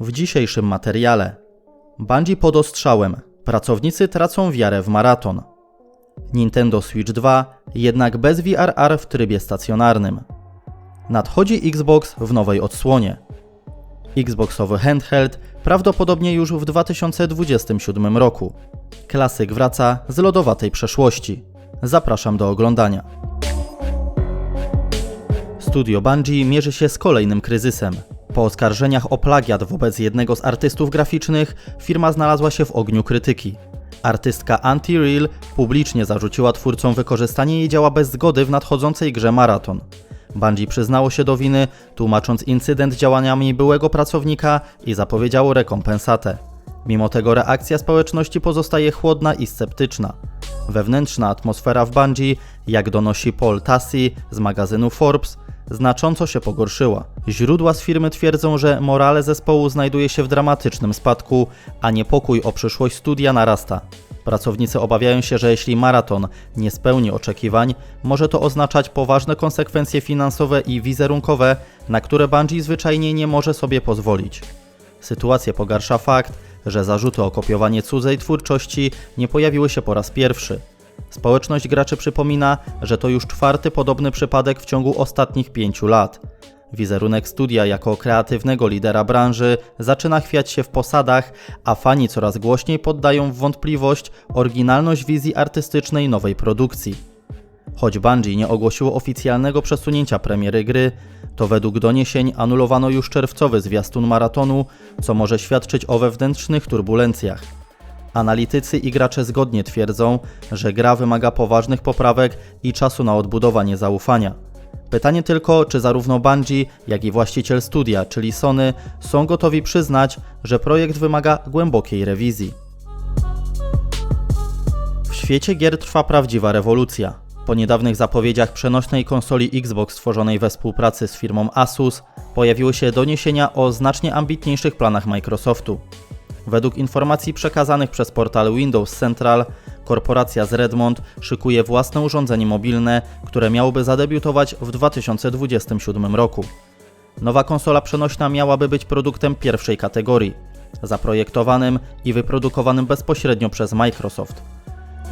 W dzisiejszym materiale Bungie pod ostrzałem. Pracownicy tracą wiarę w maraton. Nintendo Switch 2 jednak bez VRR w trybie stacjonarnym. Nadchodzi Xbox w nowej odsłonie. Xboxowy handheld prawdopodobnie już w 2027 roku. Klasyk wraca z lodowatej przeszłości. Zapraszam do oglądania. Studio Bungie mierzy się z kolejnym kryzysem. Po oskarżeniach o plagiat wobec jednego z artystów graficznych, firma znalazła się w ogniu krytyki. Artystka Anti-Real publicznie zarzuciła twórcom wykorzystanie jej dzieła bez zgody w nadchodzącej grze Marathon. Bungie przyznało się do winy, tłumacząc incydent działaniami byłego pracownika i zapowiedziało rekompensatę. Mimo tego reakcja społeczności pozostaje chłodna i sceptyczna. Wewnętrzna atmosfera w Bungie, jak donosi Paul Tassi z magazynu Forbes, znacząco się pogorszyła. Źródła z firmy twierdzą, że morale zespołu znajduje się w dramatycznym spadku, a niepokój o przyszłość studia narasta. Pracownicy obawiają się, że jeśli maraton nie spełni oczekiwań, może to oznaczać poważne konsekwencje finansowe i wizerunkowe, na które Bungie zwyczajnie nie może sobie pozwolić. Sytuację pogarsza fakt, że zarzuty o kopiowanie cudzej twórczości nie pojawiły się po raz pierwszy. Społeczność graczy przypomina, że to już czwarty podobny przypadek w ciągu ostatnich pięciu lat. Wizerunek studia jako kreatywnego lidera branży zaczyna chwiać się w posadach, a fani coraz głośniej poddają w wątpliwość oryginalność wizji artystycznej nowej produkcji. Choć Bungie nie ogłosiło oficjalnego przesunięcia premiery gry, to według doniesień anulowano już czerwcowy zwiastun maratonu, co może świadczyć o wewnętrznych turbulencjach. Analitycy i gracze zgodnie twierdzą, że gra wymaga poważnych poprawek i czasu na odbudowanie zaufania. Pytanie tylko, czy zarówno Bungie, jak i właściciel studia, czyli Sony, są gotowi przyznać, że projekt wymaga głębokiej rewizji. W świecie gier trwa prawdziwa rewolucja. Po niedawnych zapowiedziach przenośnej konsoli Xbox stworzonej we współpracy z firmą Asus, pojawiły się doniesienia o znacznie ambitniejszych planach Microsoftu. Według informacji przekazanych przez portal Windows Central, korporacja z Redmond szykuje własne urządzenie mobilne, które miałoby zadebiutować w 2027 roku. Nowa konsola przenośna miałaby być produktem pierwszej kategorii, zaprojektowanym i wyprodukowanym bezpośrednio przez Microsoft.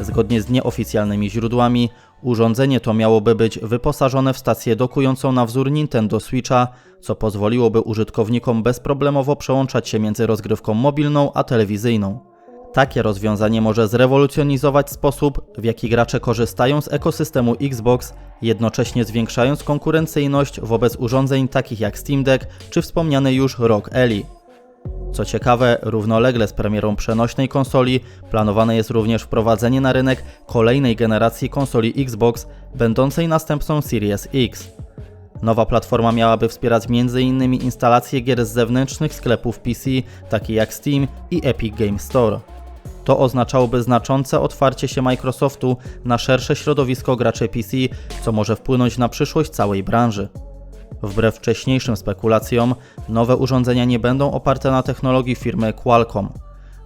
Zgodnie z nieoficjalnymi źródłami, urządzenie to miałoby być wyposażone w stację dokującą na wzór Nintendo Switcha, co pozwoliłoby użytkownikom bezproblemowo przełączać się między rozgrywką mobilną a telewizyjną. Takie rozwiązanie może zrewolucjonizować sposób, w jaki gracze korzystają z ekosystemu Xbox, jednocześnie zwiększając konkurencyjność wobec urządzeń takich jak Steam Deck czy wspomniany już ROG Ally. Co ciekawe, równolegle z premierą przenośnej konsoli planowane jest również wprowadzenie na rynek kolejnej generacji konsoli Xbox, będącej następcą Series X. Nowa platforma miałaby wspierać m.in. instalacje gier z zewnętrznych sklepów PC, takie jak Steam i Epic Game Store. To oznaczałoby znaczące otwarcie się Microsoftu na szersze środowisko graczy PC, co może wpłynąć na przyszłość całej branży. Wbrew wcześniejszym spekulacjom, nowe urządzenia nie będą oparte na technologii firmy Qualcomm.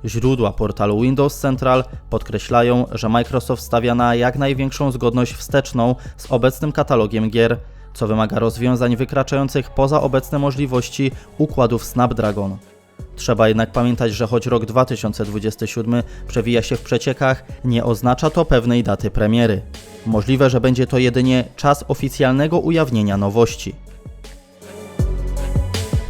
Źródła portalu Windows Central podkreślają, że Microsoft stawia na jak największą zgodność wsteczną z obecnym katalogiem gier, co wymaga rozwiązań wykraczających poza obecne możliwości układów Snapdragon. Trzeba jednak pamiętać, że choć rok 2027 przewija się w przeciekach, nie oznacza to pewnej daty premiery. Możliwe, że będzie to jedynie czas oficjalnego ujawnienia nowości.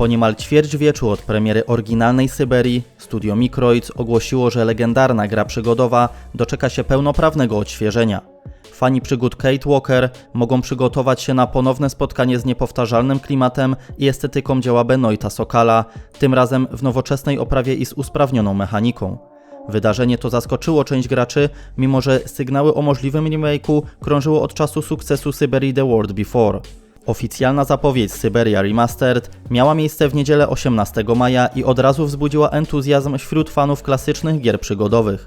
Po niemal ćwierćwieczu od premiery oryginalnej Syberii, studio Microids ogłosiło, że legendarna gra przygodowa doczeka się pełnoprawnego odświeżenia. Fani przygód Kate Walker mogą przygotować się na ponowne spotkanie z niepowtarzalnym klimatem i estetyką dzieła Benoita Sokala, tym razem w nowoczesnej oprawie i z usprawnioną mechaniką. Wydarzenie to zaskoczyło część graczy, mimo że sygnały o możliwym remake'u krążyło od czasu sukcesu Syberii The World Before. Oficjalna zapowiedź Syberia Remastered miała miejsce w niedzielę 18 maja i od razu wzbudziła entuzjazm wśród fanów klasycznych gier przygodowych.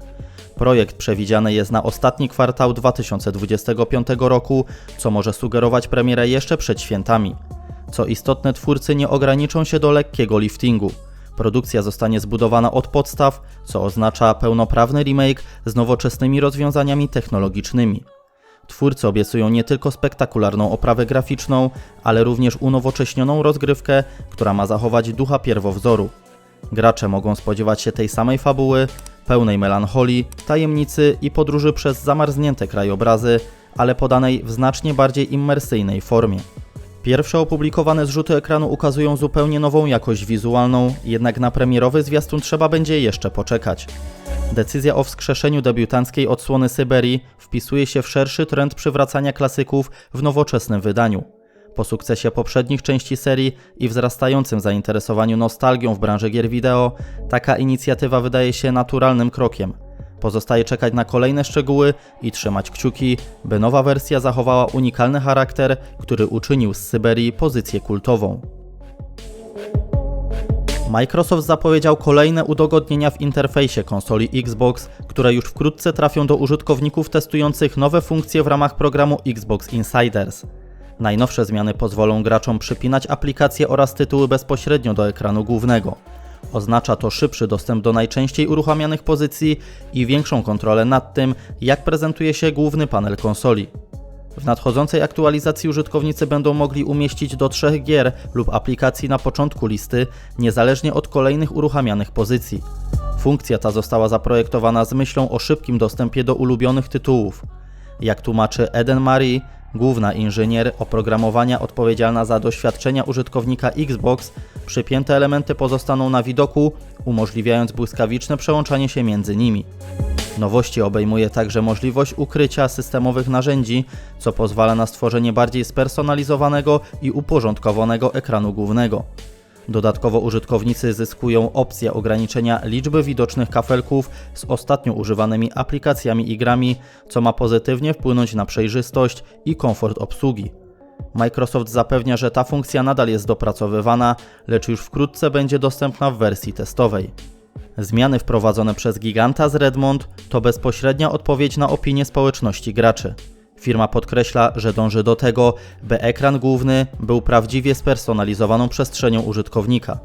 Projekt przewidziany jest na ostatni kwartał 2025 roku, co może sugerować premierę jeszcze przed świętami. Co istotne, twórcy nie ograniczą się do lekkiego liftingu. Produkcja zostanie zbudowana od podstaw, co oznacza pełnoprawny remake z nowoczesnymi rozwiązaniami technologicznymi. Twórcy obiecują nie tylko spektakularną oprawę graficzną, ale również unowocześnioną rozgrywkę, która ma zachować ducha pierwowzoru. Gracze mogą spodziewać się tej samej fabuły, pełnej melancholii, tajemnicy i podróży przez zamarznięte krajobrazy, ale podanej w znacznie bardziej immersyjnej formie. Pierwsze opublikowane zrzuty ekranu ukazują zupełnie nową jakość wizualną, jednak na premierowy zwiastun trzeba będzie jeszcze poczekać. Decyzja o wskrzeszeniu debiutanckiej odsłony Syberii wpisuje się w szerszy trend przywracania klasyków w nowoczesnym wydaniu. Po sukcesie poprzednich części serii i wzrastającym zainteresowaniu nostalgią w branży gier wideo, taka inicjatywa wydaje się naturalnym krokiem. Pozostaje czekać na kolejne szczegóły i trzymać kciuki, by nowa wersja zachowała unikalny charakter, który uczynił z Syberii pozycję kultową. Microsoft zapowiedział kolejne udogodnienia w interfejsie konsoli Xbox, które już wkrótce trafią do użytkowników testujących nowe funkcje w ramach programu Xbox Insiders. Najnowsze zmiany pozwolą graczom przypinać aplikacje oraz tytuły bezpośrednio do ekranu głównego. Oznacza to szybszy dostęp do najczęściej uruchamianych pozycji i większą kontrolę nad tym, jak prezentuje się główny panel konsoli. W nadchodzącej aktualizacji użytkownicy będą mogli umieścić do trzech gier lub aplikacji na początku listy, niezależnie od kolejnych uruchamianych pozycji. Funkcja ta została zaprojektowana z myślą o szybkim dostępie do ulubionych tytułów. Jak tłumaczy Eden Marie, główna inżynier oprogramowania odpowiedzialna za doświadczenia użytkownika Xbox, przypięte elementy pozostaną na widoku, umożliwiając błyskawiczne przełączanie się między nimi. Nowości obejmuje także możliwość ukrycia systemowych narzędzi, co pozwala na stworzenie bardziej spersonalizowanego i uporządkowanego ekranu głównego. Dodatkowo użytkownicy zyskują opcję ograniczenia liczby widocznych kafelków z ostatnio używanymi aplikacjami i grami, co ma pozytywnie wpłynąć na przejrzystość i komfort obsługi. Microsoft zapewnia, że ta funkcja nadal jest dopracowywana, lecz już wkrótce będzie dostępna w wersji testowej. Zmiany wprowadzone przez giganta z Redmond to bezpośrednia odpowiedź na opinię społeczności graczy. Firma podkreśla, że dąży do tego, by ekran główny był prawdziwie spersonalizowaną przestrzenią użytkownika.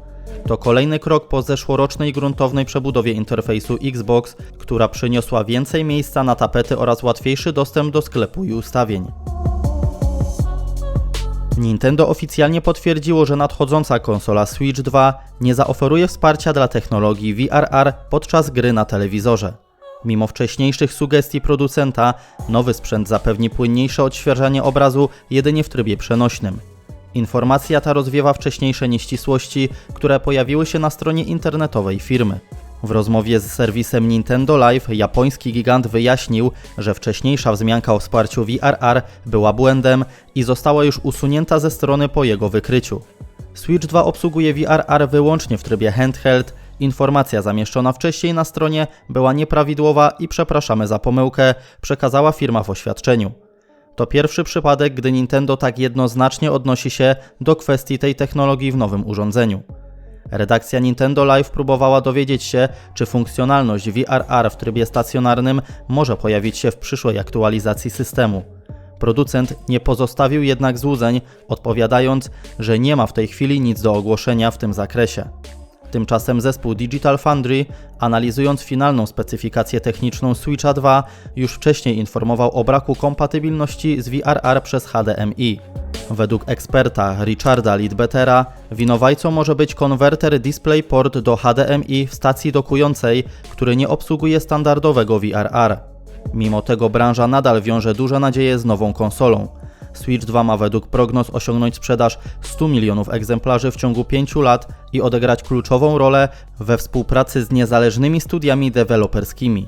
To kolejny krok po zeszłorocznej gruntownej przebudowie interfejsu Xbox, która przyniosła więcej miejsca na tapety oraz łatwiejszy dostęp do sklepu i ustawień. Nintendo oficjalnie potwierdziło, że nadchodząca konsola Switch 2 nie zaoferuje wsparcia dla technologii VRR podczas gry na telewizorze. Mimo wcześniejszych sugestii producenta, nowy sprzęt zapewni płynniejsze odświeżanie obrazu jedynie w trybie przenośnym. Informacja ta rozwiewa wcześniejsze nieścisłości, które pojawiły się na stronie internetowej firmy. W rozmowie z serwisem Nintendo Live japoński gigant wyjaśnił, że wcześniejsza wzmianka o wsparciu VRR była błędem i została już usunięta ze strony po jego wykryciu. Switch 2 obsługuje VRR wyłącznie w trybie handheld. Informacja zamieszczona wcześniej na stronie była nieprawidłowa i przepraszamy za pomyłkę, przekazała firma w oświadczeniu. To pierwszy przypadek, gdy Nintendo tak jednoznacznie odnosi się do kwestii tej technologii w nowym urządzeniu. Redakcja Nintendo Live próbowała dowiedzieć się, czy funkcjonalność VRR w trybie stacjonarnym może pojawić się w przyszłej aktualizacji systemu. Producent nie pozostawił jednak złudzeń, odpowiadając, że nie ma w tej chwili nic do ogłoszenia w tym zakresie. Tymczasem zespół Digital Foundry, analizując finalną specyfikację techniczną Switcha 2, już wcześniej informował o braku kompatybilności z VRR przez HDMI. Według eksperta Richarda Lidbetera winowajcą może być konwerter DisplayPort do HDMI w stacji dokującej, który nie obsługuje standardowego VRR. Mimo tego branża nadal wiąże duże nadzieje z nową konsolą. Switch 2 ma według prognoz osiągnąć sprzedaż 100 milionów egzemplarzy w ciągu 5 lat i odegrać kluczową rolę we współpracy z niezależnymi studiami deweloperskimi.